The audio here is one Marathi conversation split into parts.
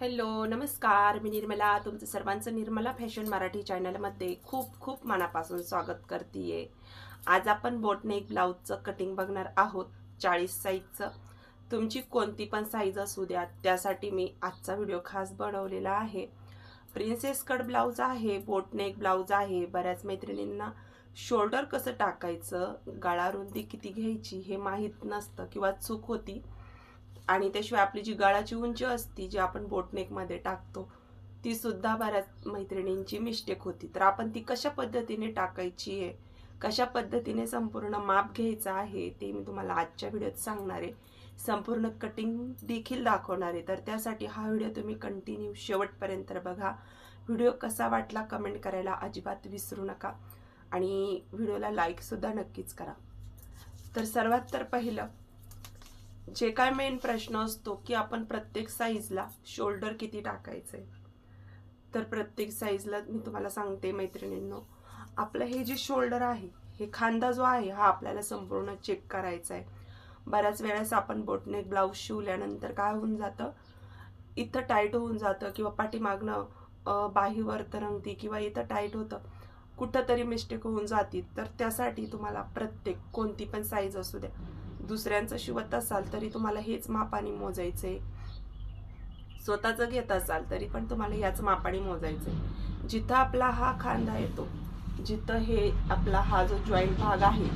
हॅलो नमस्कार. मी निर्मला तुमचं सर्वांचं निर्मला फॅशन मराठी चॅनलमध्ये खूप खूप मनापासून स्वागत करते आज आपण बोटनेक ब्लाऊजचं कटिंग बघणार आहोत चाळीस साईजचं तुमची कोणती पण साईज असू द्या त्यासाठी मी आजचा व्हिडिओ खास बनवलेला आहे. प्रिन्सेस कट ब्लाऊज आहे बोटनेक ब्लाऊज आहे. बऱ्याच मैत्रिणींना शोल्डर कसं टाकायचं गळा रुंदी किती घ्यायची हे माहीत नसतं किंवा चूक होती आणि त्याशिवाय आपली जी गळाची उंची असती जी आपण बोटनेकमध्ये टाकतो ती सुद्धा बऱ्याच मैत्रिणींची मिस्टेक होती. तर आपण ती कशा पद्धतीने टाकायची आहे? कशा पद्धतीने संपूर्ण माप घ्यायचं आहे? ते मी तुम्हाला आजच्या व्हिडिओत सांगणार आहे. संपूर्ण कटिंग देखील दाखवणार आहे. तर त्यासाठी हा व्हिडिओ तुम्ही कंटिन्यू शेवटपर्यंत बघा. व्हिडिओ कसा वाटला कमेंट करायला अजिबात विसरू नका. आणि व्हिडिओला लाईकसुद्धा नक्कीच करा. तर सर्वात तर पहिलं जे काय मेन प्रश्न असतो की आपण प्रत्येक साईजला शोल्डर किती टाकायचंय? तर प्रत्येक साईजला मी तुम्हाला सांगते मैत्रिणींनो आपलं हे जे शोल्डर आहे हे खांदा जो आहे हा आपल्याला संपूर्ण चेक करायचा आहे बऱ्याच वेळेस आपण बोटनेक ब्लाऊज शिवल्यानंतर काय होऊन जातं? इथं टाईट होऊन जातं किंवा पाठीमागनं बाहीवर तरंगती किंवा इथं टाईट होतं. कुठंतरी मिस्टेक होऊन जाती. तर त्यासाठी तुम्हाला प्रत्येक कोणती पण साईज असू द्या. दुसऱ्यांचं शिवत असाल तरी तुम्हाला हेच मापाने मोजायचंय. स्वतःचं घेत असाल तरी पण तुम्हाला याच मापाने मोजायचंय. जिथं आपला हा खांदा येतो जिथं हे आपला हा जो जॉईंट भाग आहे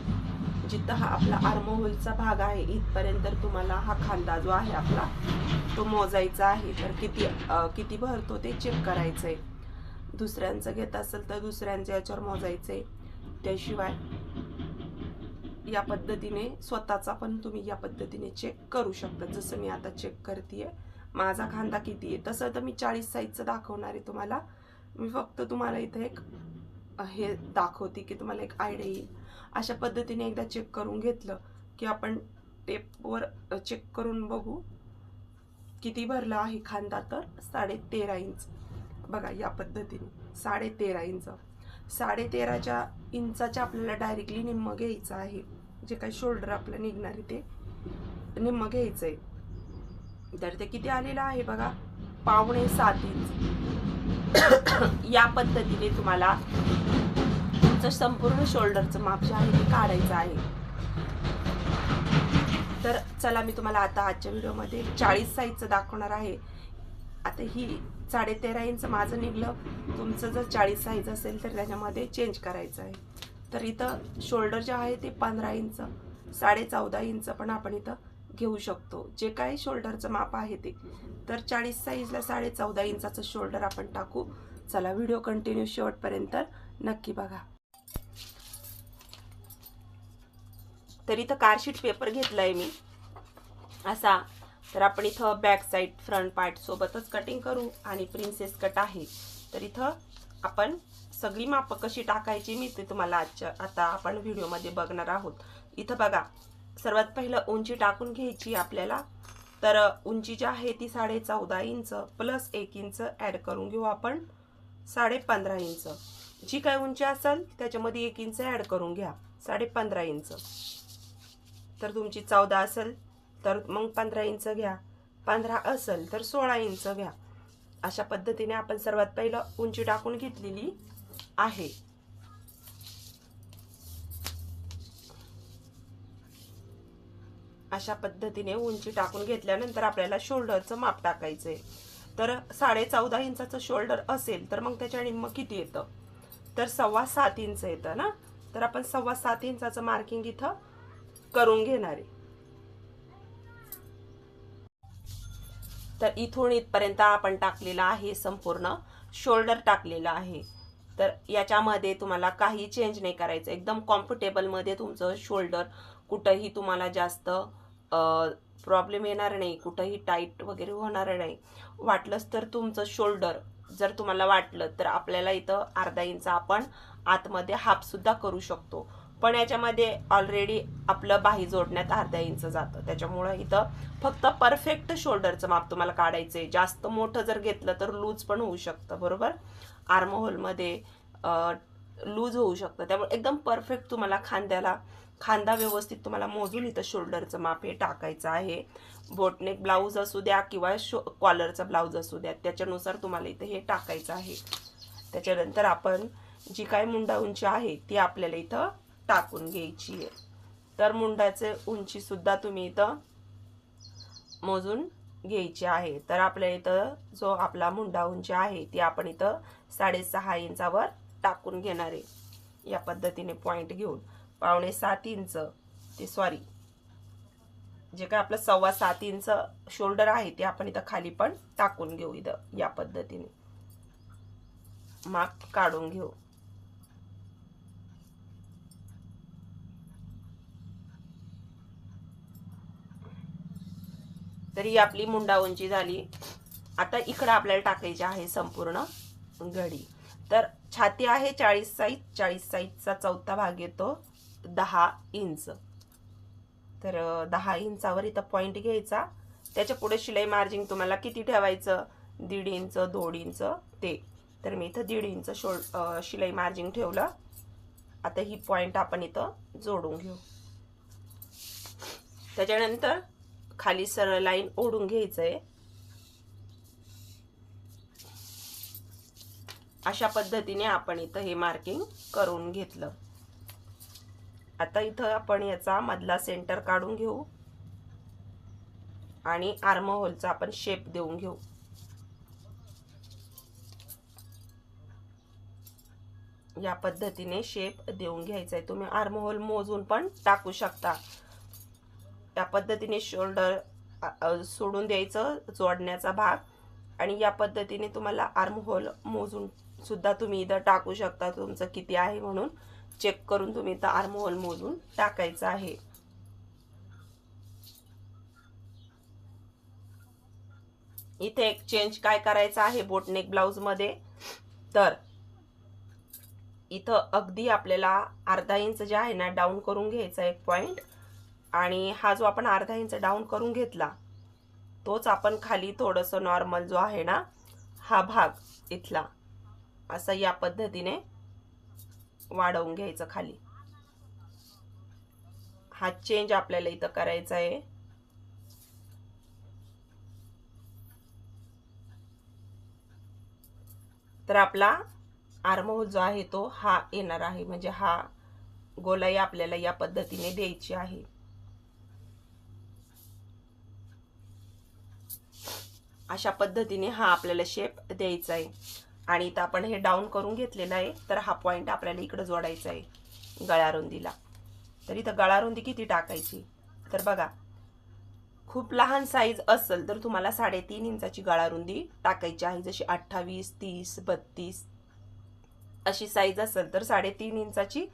जिथं हा आपला आर्महोलचा भाग आहे इथपर्यंत तुम्हाला हा खांदा जो आहे आपला तो मोजायचा आहे. तर किती किती भरतो ते चेक करायचंय. दुसऱ्यांचं घेत असेल तर दुसऱ्यांच्या याच्यावर मोजायचंय. त्याशिवाय या पद्धतीने स्वतःचा पण तुम्ही या पद्धतीने चेक करू शकता. जसं मी आता चेक करते माझा खांदा किती आहे? तसं तर मी चाळीस साईजचं दाखवणार आहे तुम्हाला. मी फक्त तुम्हाला इथे एक हे दाखवते की तुम्हाला एक आयडिया येईल. अशा पद्धतीने एकदा चेक करून घेतलं की आपण टेपवर चेक करून बघू. किती भरला आहे खांदा तर? साडे तेरा इंच बघा या पद्धतीने साडे तेरा इंच साडेतेराच्या इंचाच्या आपल्याला डायरेक्टली निम्म घ्यायचं आहे. जे काही शोल्डर आपलं निघणार आहे ते. निम्म घ्यायचं आहे तर ते किती आलेलं आहे बघा? पावणे सात इंच. या पद्धतीने तुम्हाला तुमचं संपूर्ण शोल्डरचं माप जे आहे ते काढायचं आहे. तर चला मी तुम्हाला आता आजच्या व्हिडिओमध्ये चाळीस साईजचं दाखवणार आहे. आता ही साडेतेरा इंच माझं निघलं. तुमचं जर चाळीस साईज असेल तर त्याच्यामध्ये चेंज करायचं आहे. तर इथं शोल्डर जे आहे ते पंधरा इंच साडे चौदा इंच पण आपण इथं घेऊ शकतो. जे काही शोल्डरचं माप आहे ते. तर चाळीस साईजला साडे चौदा इंचाचं शोल्डर आपण टाकू. चला व्हिडिओ कंटिन्यू शेवटपर्यंत नक्की बघा. तर इथं कारशीट पेपर घेतलाय मी. असा तर आपण इथं बॅक साईड फ्रंट पार्ट सोबतच कटिंग करू आणि प्रिन्सेस कट आहे. तर इथं आपण सगळी मापं कशी टाकायची मी ते तुम्हाला आजच्या आता आपण व्हिडिओमध्ये बघणार आहोत. इथं बघा सर्वात पहिलं उंची टाकून घ्यायची आपल्याला. तर उंची जी आहे ती साडे चौदा इंच प्लस एक इंच ॲड करून घेऊ आपण. साडे पंधरा इंच. जी काय उंची असेल त्याच्यामध्ये एक इंच ॲड करून घ्या. साडे पंधरा इंच. तर तुमची चौदा असेल तर मग पंधरा इंच घ्या. पंधरा असेल तर सोळा इंच घ्या. अशा पद्धतीने आपण सर्वात पहिलं उंची टाकून घेतलेली आहे. अशा पद्धतीने उंची टाकून घेतल्यानंतर आपल्याला शोल्डरचं माप टाकायचं आहे तर साडे चौदा इंचाचं शोल्डर असेल तर मग त्याच्या निम्म किती येतं? तर सव्वा सात इंच येतं ना? तर आपण सव्वा सात इंचाचं मार्किंग इथं करून घेणार आहे. तर इथून इथपर्यंत आपण टाकलेलं आहे संपूर्ण. शोल्डर टाकलेलं आहे. तर याच्यामध्ये तुम्हाला काही चेंज नाही करायचं. एकदम कॉम्फर्टेबलमध्ये तुमचं शोल्डर कुठंही तुम्हाला जास्त प्रॉब्लेम येणार नाही. कुठंही टाईट वगैरे होणार नाही. वाटलंच तर तुमचं शोल्डर जर तुम्हाला वाटलं तर आपल्याला इथं अर्धा इंच आपण आतमध्ये हाफसुद्धा करू शकतो. पण याच्यामध्ये ऑलरेडी आपलं बाही जोडण्यात अर्धा इंच जातं. त्याच्यामुळं इथं फक्त परफेक्ट शोल्डरचं माप तुम्हाला काढायचं आहे जास्त मोठं जर घेतलं तर लूज पण होऊ शकतं बरोबर? आर्महोलमध्ये लूज होऊ शकतं. त्यामुळे एकदम परफेक्ट तुम्हाला खांद्याला खांदा व्यवस्थित तुम्हाला मोजून इथं शोल्डरचं माप हे टाकायचं आहे. बोटनेक ब्लाऊज असू द्या किंवा शो कॉलरचा ब्लाऊज असू द्या त्याच्यानुसार तुम्हाला इथं हे टाकायचं आहे. त्याच्यानंतर आपण जी काय मुंडा उंची आहे ती आपल्याला इथं टाकून घ्यायची आहे. तर मुंडाचे उंची सुद्धा तुम्ही इथं मोजून घ्यायची आहे. तर आपल्या इथं जो आपला मुंडा उंची आहे ती आपण इथं साडेसहा इंचावर टाकून घेणार आहे. या पद्धतीने पॉईंट घेऊन. पावणे सात इंच ते सॉरी जे काय आपलं सव्वा सात इंच शोल्डर आहे ते आपण इथं खाली पण टाकून घेऊ इथं या पद्धतीने. माप काढून घेऊ. तर ही आपली मुंडा उंची झाली. आता इकडं आपल्याला टाकायची आहे संपूर्ण घडी. तर छाती आहे चाळीस साईज चाळीस साईजचा चौथा भाग येतो दहा इंच. तर दहा इंचावर इथं पॉईंट घ्यायचा. त्याच्या पुढे शिलाई मार्जिन तुम्हाला किती ठेवायचं? दीड इंच दोड इंच ते. तर मी इथं दीड इंच शो शिलाई मार्जिंग ठेवलं. आता ही पॉईंट आपण इथं जोडून घेऊ. त्याच्यानंतर खाली सरळ लाईन ओढून घ्यायचं आहे अशा पद्धतीने आपण इथं हे मार्किंग करून घेतलं. आता इथं आपण याचा मधला सेंटर काढून घेऊ. आणि आर्म होलचा आपण शेप देऊन घेऊ. या पद्धतीने शेप देऊन घ्यायचा आहे तुम्ही आर्म होल मोजून पण टाकू शकता. या पद्धतीने शोल्डर सोडून द्यायचं जोडण्याचा भाग. आणि या पद्धतीने तुम्हाला आर्म होल मोजून सुद्धा तुम्ही इथं टाकू शकता. तुमचं किती आहे म्हणून चेक करून तुम्ही इथं आर्म होल मोजून टाकायचं आहे. इथे एक चेंज काय करायचं आहे बोटनेक ब्लाउजमध्ये? तर इथं अगदी आपल्याला अर्धा इंच जे आहे ना डाऊन करून घ्यायचा एक पॉइंट आणि हा जो आपण अर्धा इंच डाऊन करून घेतला तोच आपण खाली थोडंसं नॉर्मल जो आहे ना हा भाग इथला असा या पद्धतीने वाढवून घ्यायचं खाली. हा चेंज आपल्याला इथं करायचा आहे. तर आपला आर्महोल जो आहे तो हा येणार आहे म्हणजे हा गोलाई आपल्याला या पद्धतीने द्यायची आहे. अशा पद्धतीने हा आपल्याला शेप द्यायचा आहे. आणि इथं आपण हे डाऊन करून घेतलेलं आहे तर हा पॉईंट आपल्याला इकडं जोडायचा आहे गळारुंदीला तर इथं गळारुंदी किती टाकायची? तर बघा खूप लहान साईज असेल तर तुम्हाला साडेतीन इंचाची गळारुंदी टाकायची आहे. जशी अठ्ठावीस तीस बत्तीस अशी साईज असेल तर साडेतीन इंचाची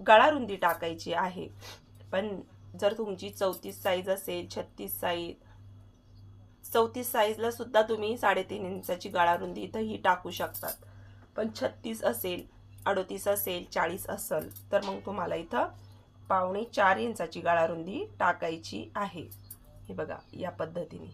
गळारुंदी टाकायची आहे. पण जर तुमची चौतीस साईज असेल छत्तीस साईज चौतीस साईजला सुद्धा तुम्ही साडेतीन इंचाची गाळारुंदी इथं ही टाकू शकतात. पण छत्तीस असेल अडोतीस असेल चाळीस असेल तर मग तुम्हाला इथं पावणे चार इंचाची गाळारुंदी टाकायची आहे. हे बघा या पद्धतीने.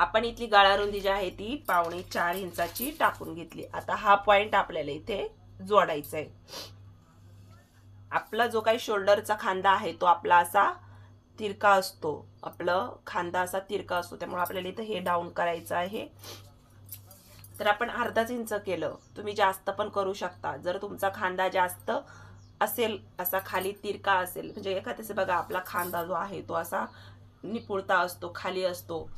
आपण इथली गाळारुंदी जी आहे ती पावणे चार इंचाची टाकून घेतली. आता हा पॉइंट आपल्याला इथे जोडायचा आहे आपला जो काही शोल्डरचा खांदा आहे तो आपला असा तिरका असतो. आपलं खांदा असा तिरका असतो. त्यामुळे आपल्याला इथं हे डाऊन करायचं आहे. तर आपण अर्धाच इंच केलं. तुम्ही जास्त पण करू शकता. जर तुमचा खांदा जास्त असेल असा खाली तिरका असेल म्हणजे एखाद्याचे बघा आपला खांदा जो आहे तो असा निपुळता असतो खाली असतो.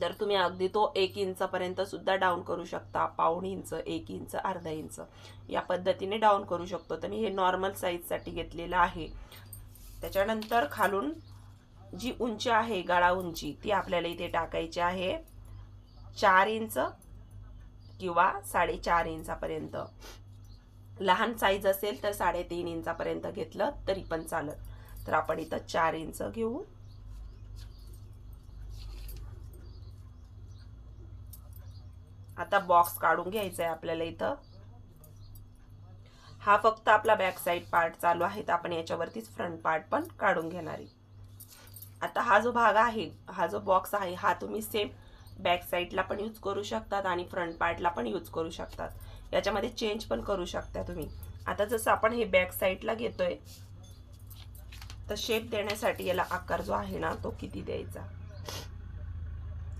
तर तुम्ही अगदी तो एक इंचपर्यंत सुद्धा डाऊन करू शकता. पाऊण इंच एक इंच अर्धा इंच. या पद्धतीने डाऊन करू शकतो. तर मी हे नॉर्मल साईजसाठी घेतलेलं आहे. त्याच्यानंतर खालून जी उंची आहे गळा उंची ती आपल्याला इथे टाकायची आहे. चार इंच किंवा साडेचार इंचापर्यंत. लहान साईज असेल तर साडेतीन इंचापर्यंत घेतलं तरी पण चालत. तर आपण इथं चार इंच घेऊ. आता बॉक्स काढून घ्यायचा आहे आपल्याला इथं. हा फक्त आपला बॅक साईड पार्ट चालू आहे तर आपण याच्यावरतीच फ्रंट पार्ट पण काढून घेणार आहे. आता हा जो भाग आहे हा जो बॉक्स आहे हा तुम्ही सेम बॅक साईडला पण यूज करू शकतात आणि फ्रंट पार्टला पण यूज करू शकतात. याच्यामध्ये चेंज पण करू शकता तुम्ही. आता जसं आपण हे बॅक साईडला घेतोय तर शेप देण्यासाठी याला आकार जो आहे ना तो किती द्यायचा?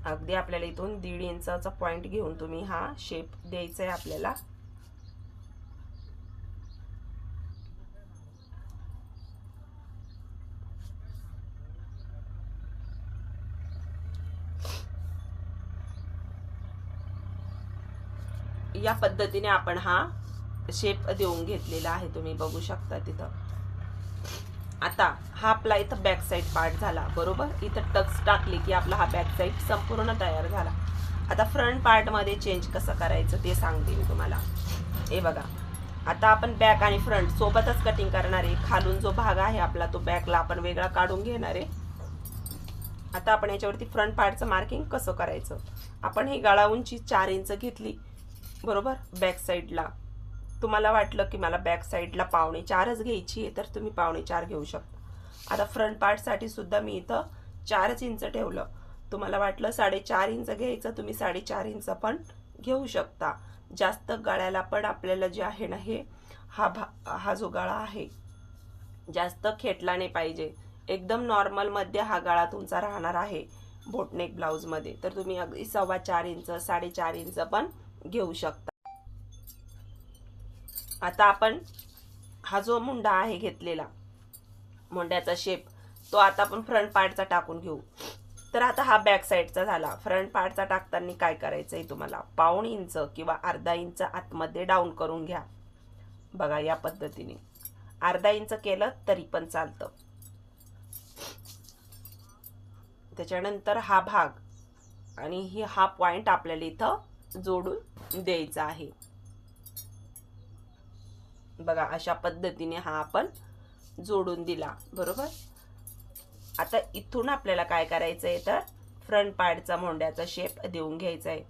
अगदी आपल्याला इथून दीड इंचाचा पॉइंट घेऊन तुम्ही हा शेप द्यायचा आहे आपल्याला. या पद्धतीने आपण हा शेप देऊन घेतलेला आहे. तुम्ही बघू शकता तिथं. आता हा आपला इथं बॅक साईड पार्ट झाला बरोबर? इथं टक्स टाकली की आपला हा बॅक साईड संपूर्ण तयार झाला. आता फ्रंट पार्टमध्ये चेंज कसं करायचं ते सांगते मी तुम्हाला. हे बघा. आता आपण बॅक आणि फ्रंट सोबतच कटिंग करणार आहे. खालून जो भाग आहे आपला तो बॅकला आपण वेगळा काढून घेणार आहे. आता आपण याच्यावरती फ्रंट पार्टचं मार्किंग कसं करायचं? आपण ही गळा उंची चार इंच घेतली. बरोबर? बॅक साईडला तुम्हाला वाटलं की मला बॅक साईडला पावणे चारच घ्यायची आहे तर तुम्ही पावणे चार घेऊ शकता. आता फ्रंट पार्टसाठी सुद्धा मी इथं चारच इंच ठेवलं. तुम्हाला वाटलं साडेचार इंच घ्यायचं तुम्ही साडेचार इंच पण घेऊ शकता. जास्त गळ्याला पण आपल्याला जे आहे ना हे हा भा हा जो गळा आहे जास्त खेटला नाही पाहिजे. एकदम नॉर्मलमध्ये हा गळा तुमचा राहणार आहे बोटनेक ब्लाऊजमध्ये तर तुम्ही अगदी सव्वा चार इंच साडेचार इंच पण घेऊ शकता. आता आपण हा जो मुंडा आहे घेतलेला मुंड्याचा शेप तो आता आपण फ्रंट पार्टचा टाकून घेऊ. तर आता हा बॅक साईडचा झाला. फ्रंट पार्टचा टाकताना काय करायचं आहे तुम्हाला? पाऊण इंच किंवा अर्धा इंच आतमध्ये डाऊन करून घ्या. बघा या पद्धतीने. अर्धा इंच केलं तरी पण चालतं. त्याच्यानंतर हा भाग आणि ही हा पॉइंट आपल्याला इथं जोडून द्यायचा आहे. बघा अशा पद्धतीने हा आपण जोडून दिला बरोबर? आता इथून आपल्याला काय करायचं आहे तर फ्रंट पार्टचा मोंड्याचा शेप देऊन घ्यायचा आहे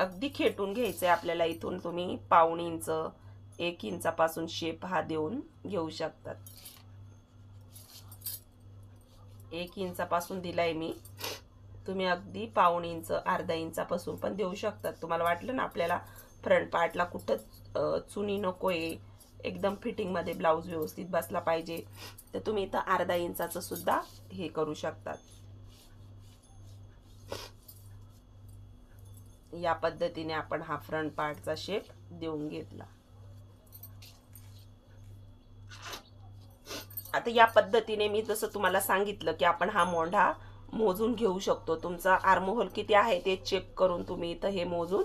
अगदी खेटून घ्यायचं आहे आपल्याला इथून तुम्ही पाऊण इंच एक इंचापासून शेप हा देऊन घेऊ शकतात. एक इंचापासून दिलाय मी. तुम्ही अगदी पाऊण इंच अर्धा इंचापासून पण देऊ शकतात. तुम्हाला वाटलं ना आपल्याला फ्रंट पार्टला कुठं चुनी नको आहे एकदम फिटिंगमध्ये ब्लाऊज व्यवस्थित बसला पाहिजे तर तुम्ही इथं अर्धा इंचाचं सुद्धा हे करू शकतात. या पद्धतीने आपण हा फ्रंट पार्टचा शेप देऊन घेतला. आता या पद्धतीने मी जसं तुम्हाला सांगितलं की आपण हा मोंढा मोजून घेऊ शकतो. तुमचा आर्महोल किती आहे ते चेक करून तुम्ही इथं हे मोजून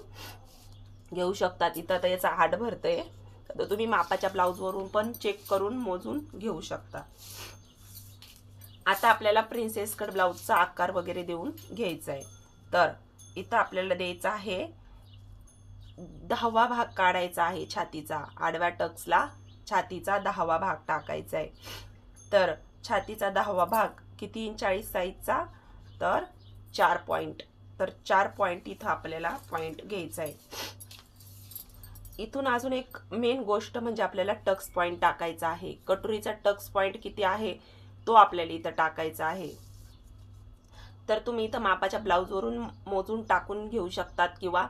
घेऊ शकतात इथं तर याचा हाड आहे तर तुम्ही मापाच्या ब्लाऊजवरून पण चेक करून मोजून घेऊ शकता. आता आपल्याला प्रिन्सेस कट ब्लाऊजचा आकार वगैरे देऊन घ्यायचा आहे तर इथं आपल्याला द्यायचा आहे दहावा भाग काढायचा आहे छातीचा. आडव्या टक्सला छातीचा दहावा भाग टाकायचा आहे तर छातीचा दहावा भाग किती इंच? चाळीस साईजचा तर चार पॉईंट तर चार पॉईंट इथं आपल्याला पॉईंट घ्यायचा आहे. इथून अजून एक मेन गोष्ट म्हणजे आपल्याला टक्स पॉईंट टाकायचा आहे. कटोरीचा टक्स पॉईंट किती आहे? तो आपल्याला इथं टाकायचा आहे. तर तुम्ही इथं मापाच्या ब्लाऊजवरून मोजून टाकून घेऊ शकतात किंवा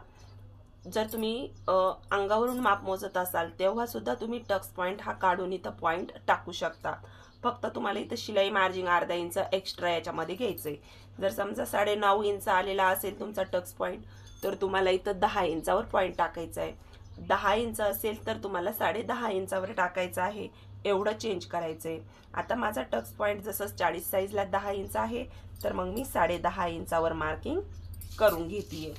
जर तुम्ही अंगावरून माप मोजत असाल तेव्हा सुद्धा तुम्ही टक्स पॉईंट हा काढून इथं पॉईंट टाकू शकता. फक्त तुम्हाला इथं शिलाई मार्जिंग अर्धा इंच एक्स्ट्रा याच्यामध्ये घ्यायचं आहे जर समजा साडे नऊ इंच आलेला असेल तुमचा टक्स पॉईंट तर तुम्हाला इथं दहा इंचावर पॉईंट टाकायचा आहे दहा इंच असेल तर तुम्हाला साडे दहा इंचावर टाकायचं आहे. एवढं चेंज करायचं आहे आता माझा टक्स पॉईंट जसं चाळीस साईजला दहा इंच आहे तर मग मी साडे दहा इंचावर मार्किंग करून घेते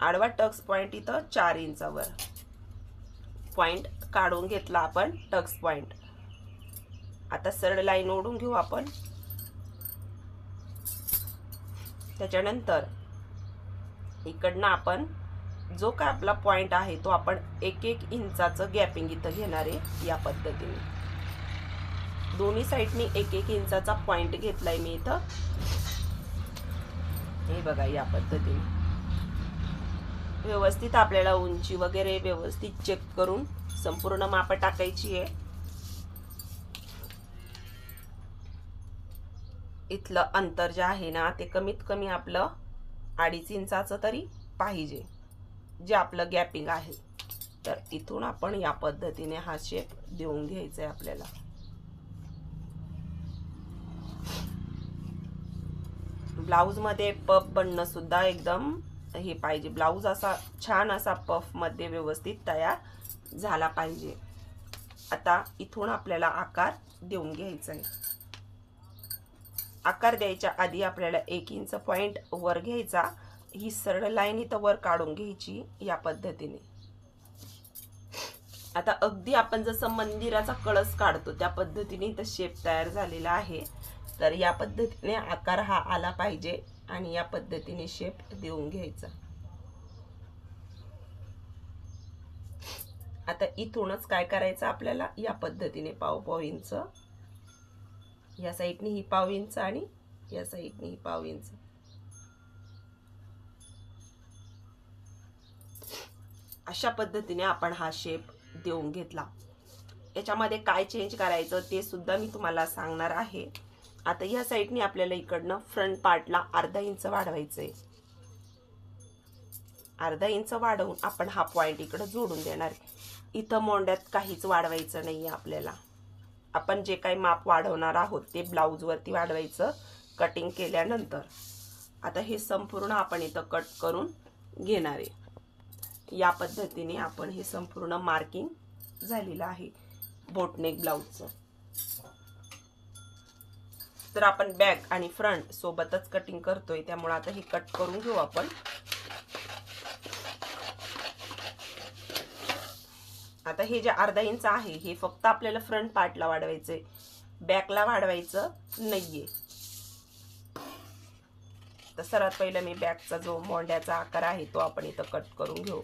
आडवा टक्स पॉईंट इथं चार इंचावर. पॉईंट काढून घेतला आपण टक्स पॉईंट आता सरळ लाईन ओढून घेऊ आपण. त्याच्यानंतर इकडनं आपण जो काय आपला पॉईंट आहे तो आपण एक एक इंचाचं गॅपिंग इथं घेणार आहे या पद्धतीने. दोन्ही साईडनी एक एक इंचाचा पॉइंट घेतलाय मी इथं. हे बघा या पद्धतीने. व्यवस्थित आपल्याला उंची वगैरे व्यवस्थित चेक करून संपूर्ण माप टाकायची आहे. इथलं अंतर जे आहे ना ते कमीत कमी आपलं अडीच इंचाचं तरी पाहिजे जे आपलं गॅपिंग आहे. तर इथून आपण या पद्धतीने हा शेप देऊन घ्यायचा आहे आपल्याला ब्लाऊजमध्ये पफ बनणं सुद्धा एकदम हे पाहिजे. ब्लाऊज असा छान असा पफमध्ये व्यवस्थित तयार झाला पाहिजे. आता इथून आपल्याला आकार देऊन घ्यायचा आहे आकार द्यायच्या आधी आपल्याला एक इंच पॉईंट वर घ्यायचा. ही सरळ लाईन इथं वर काढून घ्यायची या पद्धतीने. आता अगदी आपण जसं मंदिराचा कळस काढतो त्या पद्धतीने इथं शेप तयार झालेला आहे. तर या पद्धतीने आकार हा आला पाहिजे आणि या पद्धतीने शेप देऊन घ्यायचा. आता इथूनच काय करायचं आपल्याला? या पद्धतीने पाव इंच या साईडने ही पाव इंच आणि या साईडने ही पाव इंच. अशा पद्धतीने आपण हा शेप देऊन घेतला. याच्यामध्ये काय चेंज करायचं ते सुद्धा मी तुम्हाला सांगणार आहे. आता या साईडने आपल्याला इकडनं फ्रंट पार्टला अर्धा इंच वाढवायचं आहे अर्धा इंच वाढवून आपण हा पॉइंट इकडं जोडून देणार. इथं मोंड्यात काहीच वाढवायचं नाही आपल्याला. आपण जे काही माप वाढवणार आहोत ते ब्लाऊजवरती वाढवायचं कटिंग केल्यानंतर. आता हे संपूर्ण आपण इथं कट करून घेणार आहे. या पद्धतीने आपण हे संपूर्ण मार्किंग झालेलं आहे बोटनेक ब्लाऊजचं तर आपण बॅक आणि फ्रंट सोबतच कटिंग करतोय त्यामुळे आता हे कट करून घेऊ आपण. आता हे जे अर्धा इंच आहे हे फक्त आपल्याला फ्रंट पार्टला वाढवायचंय. बॅकला वाढवायचं नाहीये. तर सर्वात पहिलं मी बॅकचा जो मोंड्याचा आकार आहे तो आपण इथं कट करून घेऊ.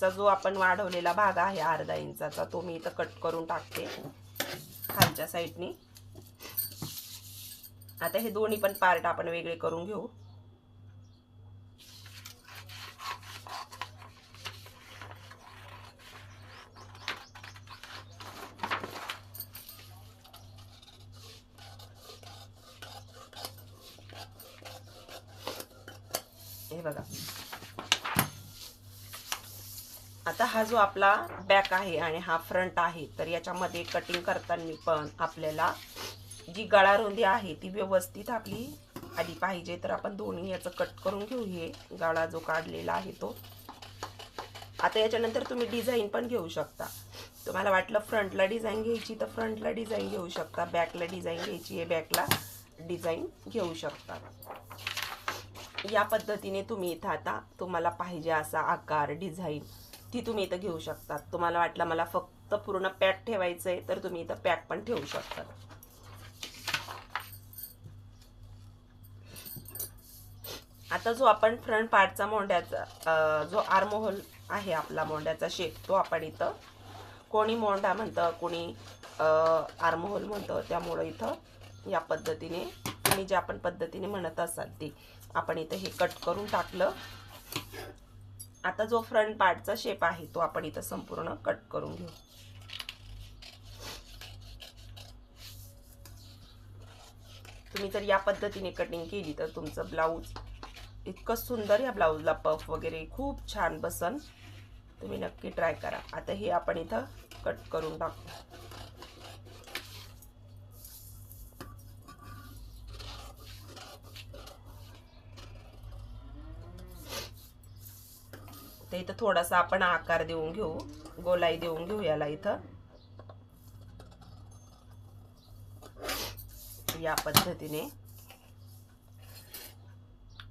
आता जो आपण वाढवलेला भाग आहे अर्धा इंचाचा तो मी इथं कट करून टाकते. खालच्या साईडनी आता हे दोन्ही पण पार्ट आपण वेगळे करून घेऊ हे बघा आता हा जो आपला बॅक आहे आणि हा फ्रंट आहे तर याच्यामध्ये कटिंग करताना पण आपल्याला जी गळा रुंदी आहे ती व्यवस्थित आपली आली पाहिजे. तर आपण दोन्ही याचं कट करून घेऊ हे गळा जो काढलेला आहे तो. आता याच्यानंतर तुम्ही डिझाईन पण घेऊ शकता. तुम्हाला वाटलं फ्रंटला डिझाईन घ्यायची तर फ्रंटला डिझाईन घेऊ शकता. बॅकला डिझाईन घ्यायची आहे बॅकला डिझाईन घेऊ शकता. या पद्धतीने तुम्ही इथं आता तुम्हाला पाहिजे असा आकार डिझाईन ती तुम्ही इथं घेऊ शकतात. तुम्हाला वाटलं मला फक्त पूर्ण पॅक ठेवायचं आहे तर तुम्ही इथं पॅक पण ठेवू शकता. आता जो आपण फ्रंट पार्टचा मोंड्याचा जो आर्मोहोल आहे आपला मोंड्याचा शेप तो आपण इथं कोणी मोंडा म्हणतं कोणी आर्मोहोल म्हणतं त्यामुळं इथं या पद्धतीने तुम्ही ज्या आपण पद्धतीने म्हणत असाल ते आपण इथं हे कट करून टाकलं. आता जो फ्रंट पार्टचा शेप आहे तो आपण इथं संपूर्ण कट करून घेऊ. तुम्ही जर या पद्धतीने कटिंग केली तर तुमचं ब्लाऊज इतकं सुंदर या ब्लाऊजला पफ वगैरे खूप छान बसन. तुम्ही नक्की ट्राय करा. आता हे आपण इथं कट करून टाकू. इथं थोडासा आपण आकार देऊन घेऊ गोलाई देऊन घेऊ याला इथं. या पद्धतीने.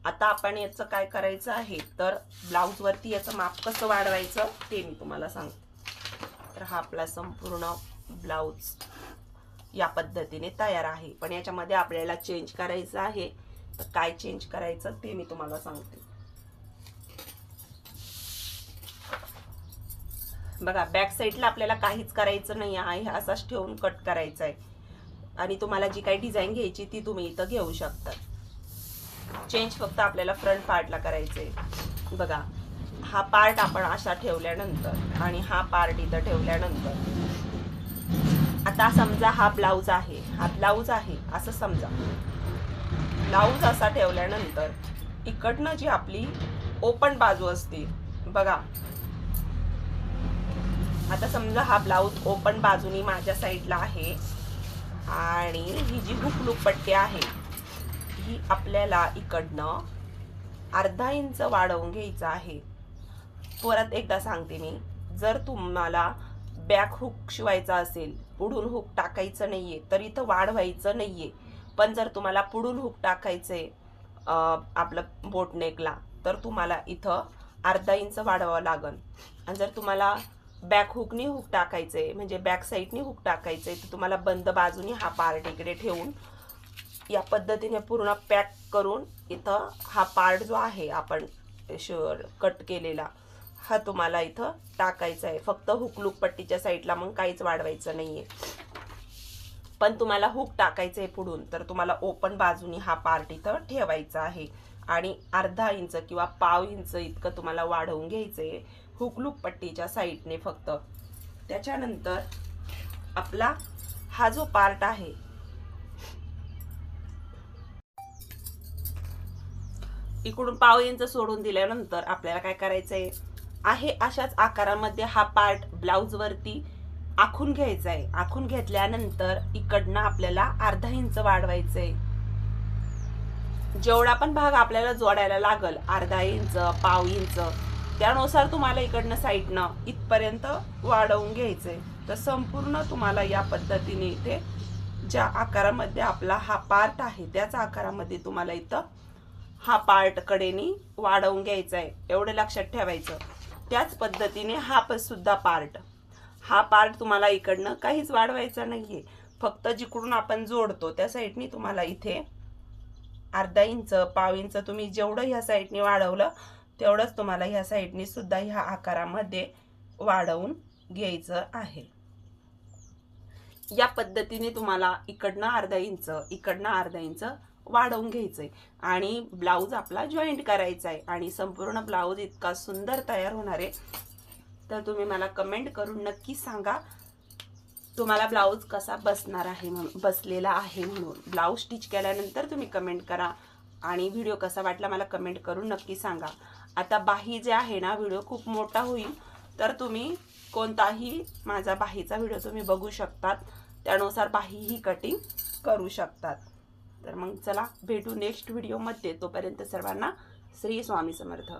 आता आपण याचं काय करायचं आहे तर ब्लाऊजवरती याचं माप कसं वाढवायचं ते मी तुम्हाला सांगते. तर हा आपला संपूर्ण ब्लाऊज या पद्धतीने तयार आहे. पण याच्यामध्ये आपल्याला चेंज करायचं आहे. तर काय चेंज करायचं ते मी तुम्हाला सांगते. बघा बॅक साईडला आपल्याला काहीच करायचं नाही आहे असाच ठेवून कट करायचा आहे. आणि तुम्हाला जी काही डिझाईन घ्यायची ती तुम्ही इथं घेऊ शकता. चेंज फक्त आपल्याला फ्रंट पार्टला करायचंय. बघा हा पार्ट आपण असा ठेवल्यानंतर आणि हा पार्ट इथं ठेवल्यानंतर. आता समजा हा ब्लाऊज आहे. हा ब्लाऊज आहे असं समजा. ब्लाऊज असा ठेवल्यानंतर इकडनं जी आपली ओपन बाजू असते बघा आता समजा हा ब्लाऊज ओपन बाजूनी माझ्या साईडला आहे. आणि ही जी हुकलूक पट्टी आहे ही आपल्याला इकडनं अर्धा इंच वाढवून घ्यायचं आहे. परत एकदा सांगते मी जर तुम्हाला बॅक हुक शिवायचा असेल पुढून हुक टाकायचं नाही आहे तर इथं वाढवायचं नाही आहे पण जर तुम्हाला पुढून हुक टाकायचं आहे आपलं बोटनेकला तर तुम्हाला इथं अर्धा इंच वाढवावं लागेल आणि जर तुम्हाला बॅक हुकनी हुक टाकायचे. म्हणजे बॅक साईडनी हुक टाकायचे. तर तुम्हाला बंद बाजूनी हा पार्ट इकडे ठेवून या पद्धतीने पूर्ण पॅक करून इथं हा पार्ट जो आहे आपण कट केलेला हा तुम्हाला इथं टाकायचा आहे. फक्त हुकलूक पट्टीच्या साईडला मग काहीच वाढवायचं नाहीये. पण तुम्हाला हुक टाकायचं आहे पुढून तर तुम्हाला ओपन बाजूनी हा पार्ट इथं ठेवायचा आहे. आणि अर्धा इंच किंवा पाव इंच इतकं तुम्हाला वाढवून घ्यायचं आहे हुकलूक पट्टीच्या साईडने फक्त. त्याच्यानंतर आपला हा जो पार्ट आहे इकडून पाव इंच सोडून दिल्यानंतर आपल्याला काय करायचंय? आहे अशाच आकारामध्ये हा पार्ट ब्लाऊजवरती आखून घ्यायचा आहे आखून घेतल्यानंतर इकडनं आपल्याला अर्धा इंच वाढवायचंय. जेवढा पण भाग आपल्याला जोडायला लागल अर्धा इंच पाव इंच त्यानुसार तुम्हाला इकडनं साईडनं इथपर्यंत वाढवून घ्यायचंय. तर संपूर्ण तुम्हाला या पद्धतीने इथे ज्या आकारामध्ये आपला हा पार्ट आहे त्याच आकारामध्ये तुम्हाला इथं हा पार्ट कडेनी वाढवून घ्यायचा आहे एवढं लक्षात ठेवायचं. त्याच पद्धतीने हा पण सुद्धा पार्ट हा पार्ट तुम्हाला इकडनं काहीच वाढवायचा आहे फक्त जिकडून आपण जोडतो त्या साईडनी तुम्हाला इथे अर्धा इंच पाव इंच तुम्ही जेवढं ह्या साईडनी वाढवलं तेवढंच तुम्हाला ह्या साईडनी सुद्धा ह्या आकारामध्ये वाढवून घ्यायचं आहे. या पद्धतीने तुम्हाला इकडनं अर्धा इंच इकडनं अर्धा इंच वाढवून घ्यायचंय. आणि ब्लाऊज आपला जॉईंट करायचा आहे आणि संपूर्ण ब्लाऊज इतका सुंदर तयार होणार आहे. तर तुम्ही मला कमेंट करून नक्की सांगा तुम्हाला ब्लाऊज कसा बसणार आहे म्हणून बसलेला आहे म्हणून. ब्लाऊज स्टिच केल्यानंतर तुम्ही कमेंट करा आणि व्हिडिओ कसा वाटला मला कमेंट करून नक्की सांगा. आता बाही जे आहे ना व्हिडिओ खूप मोठा होईल तर तुम्ही कोणताही माझा बाहीचा व्हिडिओ तुम्ही बघू शकतात. त्यानुसार बाही ही कटिंग करू शकतात. तर मग चला भेटू नेक्स्ट व्हिडिओमध्ये तोपर्यंत सर्वांना श्री स्वामी समर्थ.